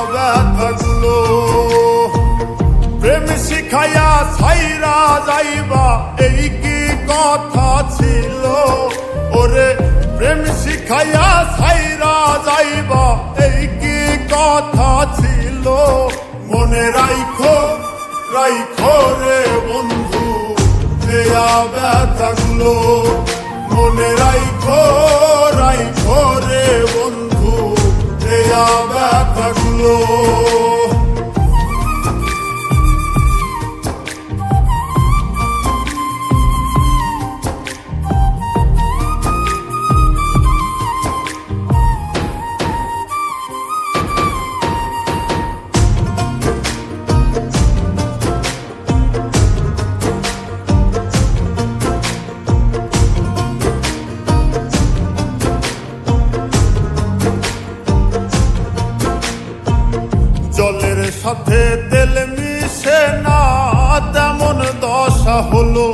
দেয়া ব্যথাগুলো প্রেম শিখাইয়া ছাইরা যাইবা, এই কি কথা ছিল? ওরে, প্রেম শিখাইয়া ছাইরা যাইবা, এই কি কথা ছিল? মনে রাইখো রাইখো রে বন্ধু, দেয়া ব্যথাগুলো মনে রাইখো রাইখো রে বন্ধু, দেয়া ব্যথাগুলো হলো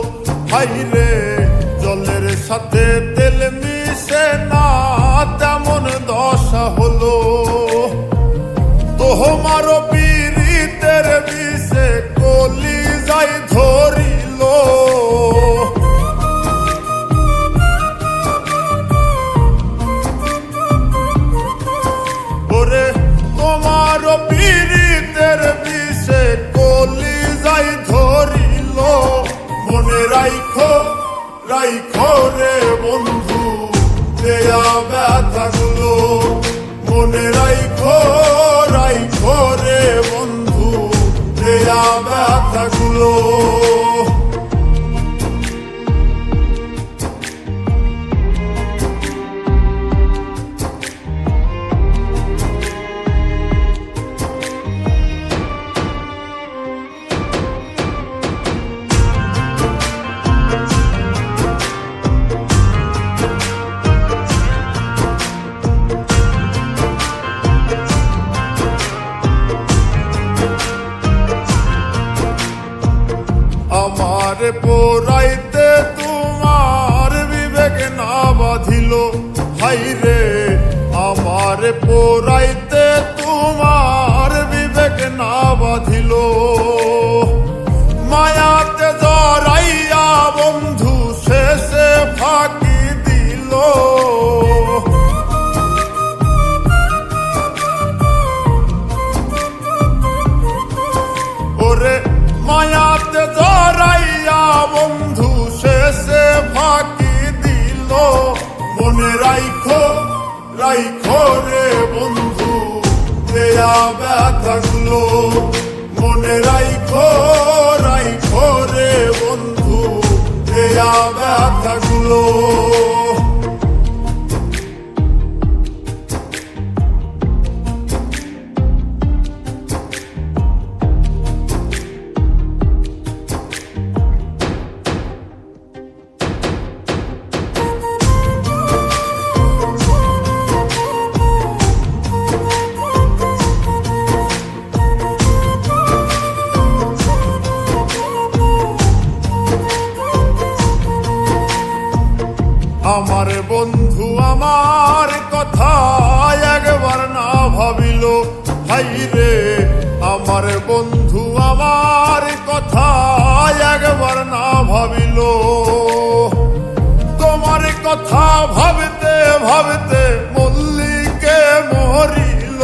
হাইরে জলের সাথে তেল মিশে না, তেমন দশা হলো। তোমার পীড়িতের বিষে কলি যাই ধরিল। ব্যথাগুলো পোরাইতে তোমার বিবেক না বাঁধিল। হাই রে আমার পোরাইতে তোমার বিবেক না হাই রে আমার বন্ধু, আমার কথা একবার না ভাবিল। তোমার কথা ভাবতে ভাবতে মল্লিকে মরিল।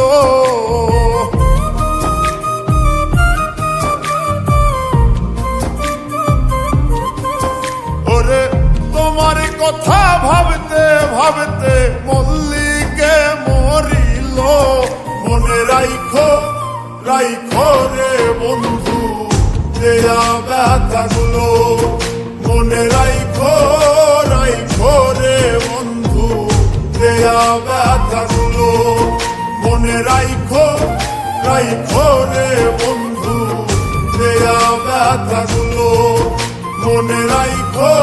তোমার কথা ভাবতে ভাবতে মল্লিকে রাইখো রে বন্ধু দেয়া ব্যথাগুলো মনে রাইখো রাইখো রে বন্ধু দেয়া ব্যথাগুলো মনে রাইখো রাইখো রে বন্ধু দেয়া ব্যথাগুলো মনে রাইখো